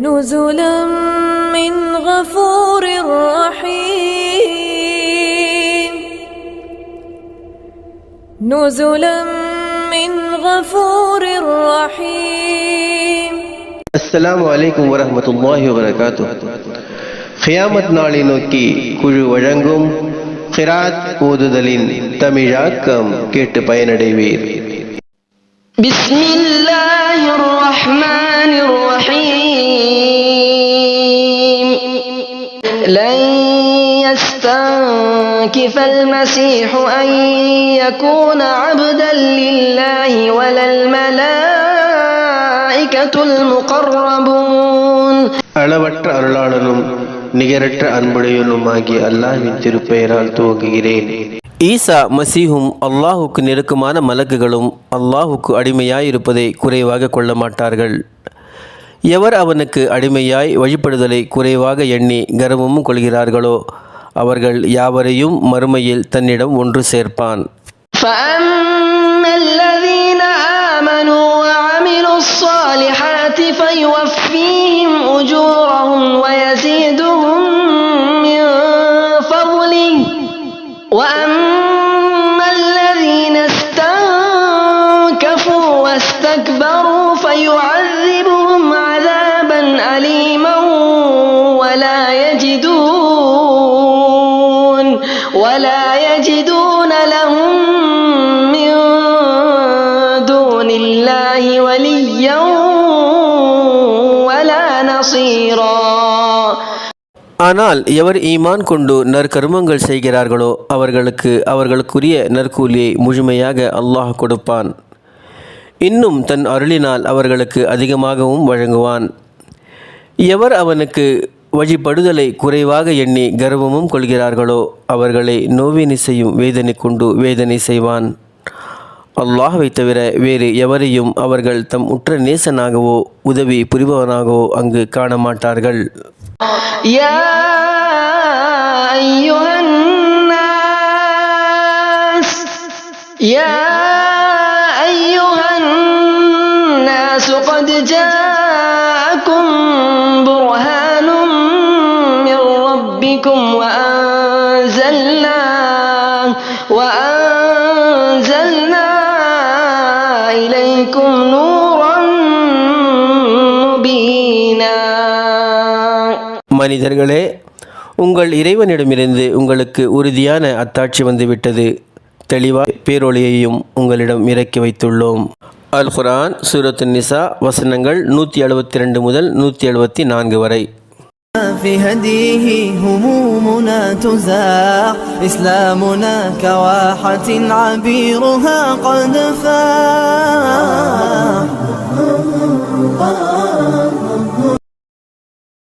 نزلا من غفور رحيم نزلا من غفور رحيم அஸ்ஸலாமு அலைக்கும் வரஹ்மத்துல்லாஹி வபரகாத்து கியாமத் நாளை நோக்கி குழு வழங்கும் கிராத் ஓதுதலின் தமிழாக்கம் கேட்டு பயனடைவீர் بسم الله الرحمن لن يستنكف المسيح أن يكون عبدا لله ولا الملائكة المقربون அளவற்ற அருளாளனும் நிகரற்ற அன்புடையனும் ஆகிய அல்லாஹ்வின் திருப்பெயரால் துவங்குகிறேன் ஈசா மசீஹும் அல்லாஹுக்கு நெருக்கமான மலக்குகளும் அல்லாஹுக்கு அடிமையாயிருப்பதை குறைவாக கொள்ள மாட்டார்கள் எவர் அவனுக்கு அடிமையாய் வழிபடுதலை குறைவாக எண்ணி கர்வமும் கொள்கிறார்களோ அவர்கள் யாவரையும் மறுமையில் தன்னிடம் ஒன்று சேர்ப்பான் فأما الذين آمنوا وعملوا الصالحات فيوفيهم أجورهم ويزيدهم من فضله وأما الذين استنكفوا واستكبروا ஆனால் எவர் ஈமான் கொண்டு நற்கருமங்கள் செய்கிறார்களோ அவர்களுக்கு அவர்களுக்குரிய நற்கூலியை முழுமையாக அல்லாஹ் கொடுப்பான். இன்னும் தன் அருளினால் அவர்களுக்கு அதிகமாகவும் வழங்குவான். எவர் அவனுக்கு வழிபடுதலை குறைவாக எண்ணி கர்வமும் கொள்கிறார்களோ அவர்களை நோவினை செய்யும் வேதனை கொண்டு வேதனை செய்வான். அல்லாஹ்வை தவிர வேறு எவரையும் அவர்கள் தம் உற்ற நேசனாகவோ உதவி புரிபவனாகவோ அங்கு காண மாட்டார்கள் يا أيها الناس يا أيها الناس قد جاءكم برهان من ربكم وأنزلنا وأنزلنا மனிதர்களே உங்கள் இறைவனிடமிருந்து உங்களுக்கு உறுதியான அத்தாட்சி வந்துவிட்டது தெளிவாக பேரொளியையும் உங்களிடம் இறக்கி வைத்துள்ளோம் அல் குர்ஆன் சூரத்து நிசா வசனங்கள் நூற்றி எழுபத்தி ரெண்டு முதல் நூற்றி எழுபத்தி நான்கு வரை في هديه همومنا تزاح إسلامنا كواحة عبيرها قد فاح